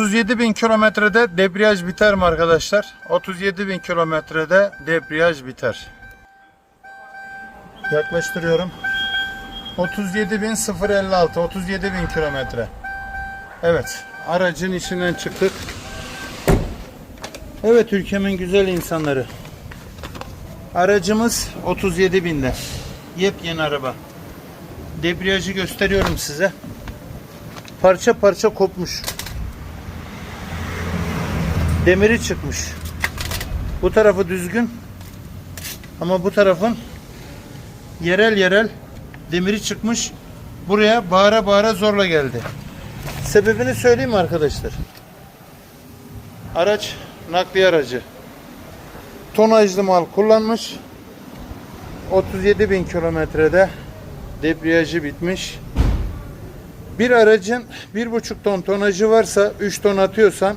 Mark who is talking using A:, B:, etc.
A: 37 bin kilometrede debriyaj biter mi arkadaşlar? 37 bin kilometrede debriyaj biter. Yaklaştırıyorum. 37 bin 056, 37 bin kilometre. Evet, aracın içinden çıktık. Evet ülkemin güzel insanları. Aracımız 37 binde. Yepyeni araba. Debriyajı gösteriyorum size. Parça parça kopmuş. Demiri çıkmış. Bu tarafı düzgün. Ama bu tarafın yerel yerel demiri çıkmış. Buraya bağıra bağıra zorla geldi. Sebebini söyleyeyim arkadaşlar? Araç nakliye aracı. Tonajlı mal kullanmış. 37 bin kilometrede debriyajı bitmiş. Bir aracın 1,5 ton tonajı varsa 3 ton atıyorsan